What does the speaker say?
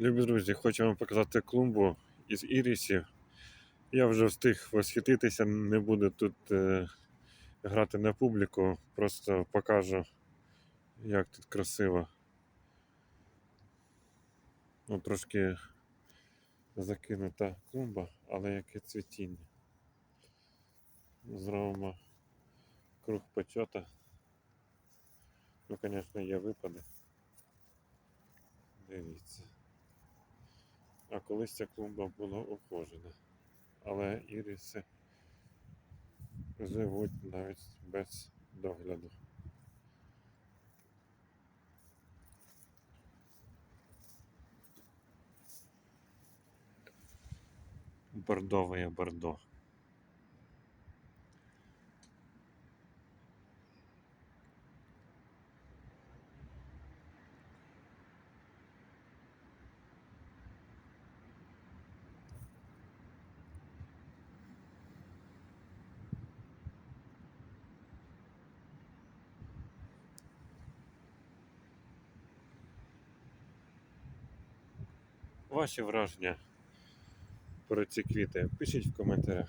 Любі друзі, хочу вам показати клумбу із ірісів. Я вже встиг восхититися, не буду тут е, грати на публіку, просто покажу, як тут красиво. Ну, трошки закинута клумба, але яке цвітіння. Зробимо круг почота. Ну, звісно, є випади. Дивіться. А колись ця клумба була ухожена. Але іріси живуть навіть без догляду. Бордове бордо. Ваші враження про ці квіти пишіть в коментарях.